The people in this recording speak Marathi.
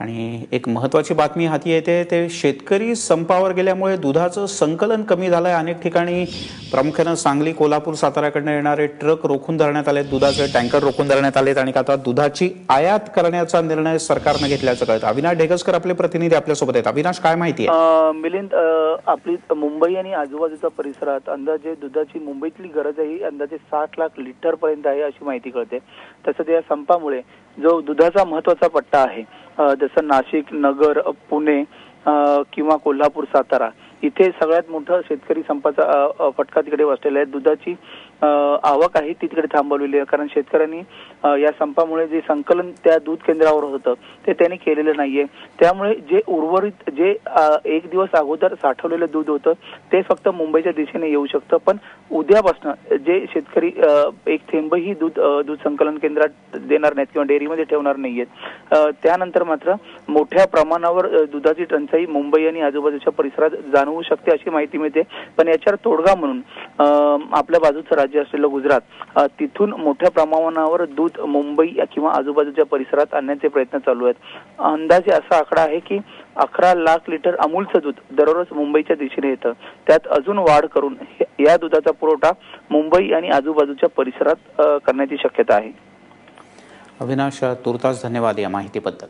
आणि एक महत्वाची बातमी हाती येते ते शेतकरी संपावर गेल्यामुळे दुधाचं संकलन कमी झालंय. अनेक ठिकाणी प्रामुख्यानं सांगली कोल्हापूर साताऱ्याकडनं येणारे ट्रक रोखून धरण्यात आले दुधाचे टँकर रोखून धरण्यात आलेत आणि आता दुधाची आयात करण्याचा निर्णय सरकारनं घेतल्याचं कळतं. अविनाश ढेगसकर आपले प्रतिनिधी आपल्यासोबत आहेत. अविनाश काय माहिती आहे? मिलिंद आपली मुंबई आणि आजूबाजूच्या परिसरात अंदाजे दुधाची मुंबईतली गरज आहे ही अंदाजे साठ लाख लिटर पर्यंत आहे अशी माहिती कळते. तसंच या संपामुळे जो दुधाचा महत्त्वाचा पट्टा आहे जसं नाशिक नगर पुणे किंवा कोल्हापूर सातारा इथे सगळ्यात मोठं शेतकरी संपाचा फटका तिकडे बसलेला आहे. दुधाची आवक आहे ती तिकडे थांबवलेली आहे. कारण शेतकऱ्यांनी या संपामुळे जे संकलन त्या दूध केंद्रावर होतं ते त्यांनी केलेलं नाहीये. त्यामुळे जे उर्वरित जे एक दिवस अगोदर साठवलेलं दूध होतं ते फक्त मुंबईच्या दिशेने येऊ शकतं. पण उद्यापासून जे शेतकरी एक थेंबही दूध दूध संकलन केंद्रात देणार नाहीत किंवा डेअरीमध्ये ठेवणार नाहीयेत. त्यानंतर मात्र मोठ्या प्रमाणावर दुधाची टंचाई मुंबई आणि आजूबाजूच्या परिसरात जाणवू शकते अशी माहिती मिळते. पण याच्यावर तोडगा म्हणून आपल्या बाजूचं राज्य असलेलं गुजरात तिथून मोठ्या प्रमाणावर दूध मुंबई किंवा आजूबाजूच्या परिसरात आणण्याचे प्रयत्न चालू आहेत. अंदाजे असा आकडा आहे की अकरा लाख लिटर अमूलचं दूध दररोज मुंबईच्या दिशेने येतं. त्यात अजून वाढ करून या दुधाचा पुरवठा मुंबई आणि आजूबाजूच्या परिसरात करण्याची शक्यता आहे. अविनाश तुर्तास धन्यवाद या माहितीबद्दल.